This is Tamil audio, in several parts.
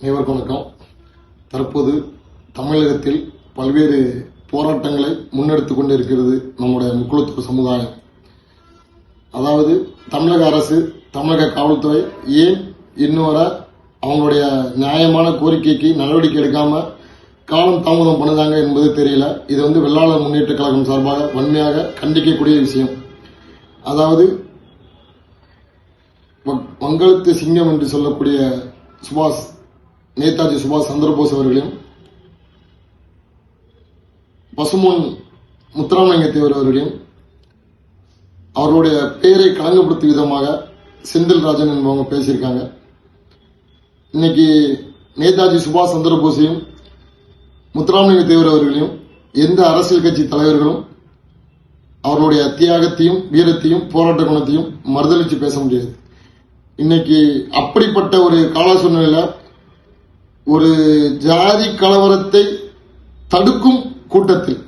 அனைவருக்கும் வணக்கம் தற்போது தமிழகத்தில் பல்வேறு போராட்டங்களை முன்னெடுத்துக் கொண்டிருக்கிறது நம்முடைய முக்குளத்துவ சமுதாயம். அதாவது தமிழக அரசு தமிழக காவல்துறை ஏன் இன்னும் அவங்களுடைய நியாயமான கோரிக்கைக்கு நடவடிக்கை எடுக்காம காலம் தாமதம் பண்ணுதாங்க என்பது தெரியல. இது வந்து வெள்ளாளர் முன்னேற்ற கழகம் சார்பாக வன்மையாக கண்டிக்கக்கூடிய விஷயம். அதாவது வ- சிங்கம் என்று சொல்லக்கூடிய சுபாஷ் நேதாஜி சுபாஷ் சந்திரபோஸ் அவர்களையும் பசுமோன் முத்துராமலிங்க தேவர் அவர்களையும் அவருடைய பெயரை களங்கப்படுத்தும் விதமாக செந்தில் ராஜன் என்பவங்க பேசியிருக்காங்க. இன்னைக்கு நேதாஜி சுபாஷ் சந்திரபோஸையும் முத்துராமலிங்க தேவர் அவர்களையும் எந்த அரசியல் கட்சி தலைவர்களும் அவர்களுடைய தியாகத்தையும் வீரத்தையும் போராட்ட குணத்தையும் மறுதளிச்சு பேச முடியாது. இன்னைக்கு அப்படிப்பட்ட ஒரு கால சூழ்நிலையில ஒரு ஜாதி கலவரத்தை தடுக்கும் கூட்டத்தில்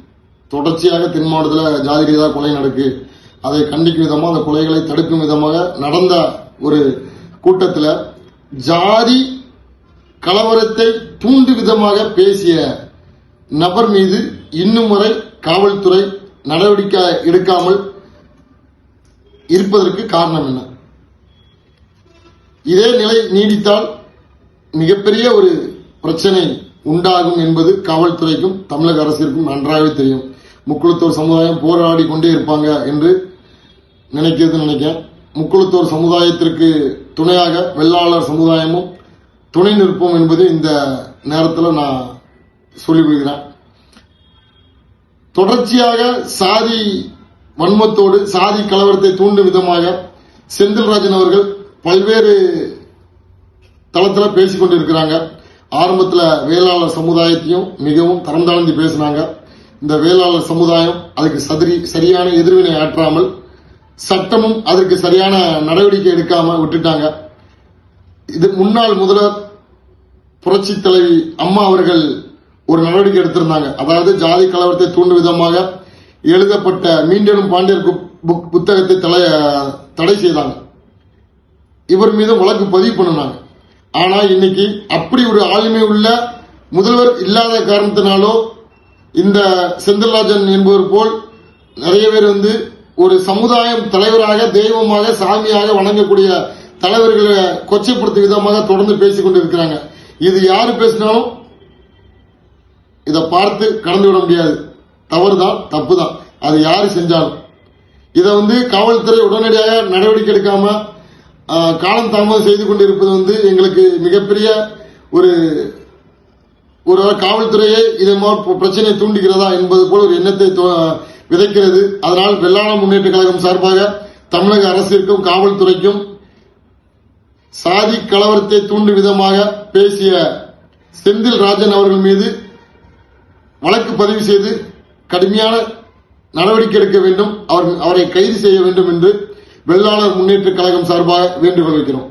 தொடர்ச்சியாக தென் மாவட்டத்தில் ஜாதி ரீதியாக கொலை நடக்கு அதை கண்டிக்கும் விதமாக அந்த கொலைகளை தடுக்கும் விதமாக நடந்த ஒரு கூட்டத்தில் ஜாதி கலவரத்தை தூண்டு விதமாக பேசிய நபர் மீது இன்னும் வரை காவல்துறை நடவடிக்கை எடுக்காமல் இருப்பதற்கு காரணம் என்ன? இதே நிலை நீடித்தால் மிகப்பெரிய ஒரு பிரச்சனை உண்டாகும் என்பது காவல்துறைக்கும் தமிழக அரசிற்கும் நன்றாகவே தெரியும். முக்குளத்தோர் சமுதாயம் போராடி கொண்டே இருப்பாங்க என்று நினைக்கிறது நினைக்கிறேன். முக்குளத்தோர் சமுதாயத்திற்கு துணையாக வெள்ளாளர் சமுதாயமும் துணை நிற்போம் என்பது இந்த நேரத்தில் நான் சொல்லிவிடுகிறேன் தொடர்ச்சியாக சாதி வன்மத்தோடு சாதி கலவரத்தை தூண்டும் விதமாக செந்தில்ராஜன் அவர்கள் பல்வேறு தளத்தில் பேசிக்கொண்டு இருக்கிறாங்க ஆரம்பத்தில் வேளாளர் சமுதாயத்தையும் மிகவும் தரம் தாழ்ந்து பேசினாங்க. இந்த வேளாளர் சமுதாயம் அதுக்கு சதிரி சரியான எதிர்வினை ஆற்றாமல் சட்டமும் அதற்கு சரியான நடவடிக்கை எடுக்காம விட்டுட்டாங்க. இது முன்னாள் முதல்வர் புரட்சி தலைவி அம்மா அவர்கள் ஒரு நடவடிக்கை எடுத்திருந்தாங்க. அதாவது ஜாதி கலவரத்தை தூண்டும் விதமாக எழுதப்பட்ட மீண்டெழும் பாண்டியர் புக் புத்தகத்தை தடை செய்தாங்க. இவர் மீது வழக்கு பதிவு பண்ணினாங்க. ஆனா இன்னைக்கு அப்படி ஒரு ஆளுமை உள்ள முதல்வர் இல்லாத காரணத்தினாலோ இந்த செந்தில்ராஜன் என்பவர் போல் நிறைய பேர் வந்து ஒரு சமுதாயம் தலைவராக தெய்வமாக சாமியாக வணங்கக்கூடிய தலைவர்களை கொச்சைப்படுத்தும் விதமாக தொடர்ந்து பேசிக் கொண்டிருக்கிறாங்க. இது யாரு பேசினாலும் இதை பார்த்து கடந்து விட முடியாது. தவறுதான் தப்புதான். அது யாரு செஞ்சாலும். இதை வந்து காவல்துறை உடனடியாக நடவடிக்கை எடுக்காம காலம் தாமதம் செய்து கொண்டிருப்பது வந்து எங்களுக்கு மிகப்பெரிய ஒரு ஒரு காவல்துறையே இதே மாதிரி பிரச்சனையை தூண்டுகிறதா என்பது போல ஒரு எண்ணத்தை தோ- விதைக்கிறது. அதனால் வெள்ளாள முன்னேற்ற கழகம் சார்பாக தமிழக அரசிற்கும் காவல்துறைக்கும் சாதி கலவரத்தை தூண்டும் விதமாக பேசிய செந்தில் ராஜன் அவர்கள் மீது வழக்கு பதிவு செய்து கடுமையான நடவடிக்கை எடுக்க வேண்டும். அவர் அவரை கைது செய்ய வேண்டும் என்று வெள்ளாளர் முன்னேற்ற கழகம் சார்பாக வேண்டுகோள் வைக்கிறோம்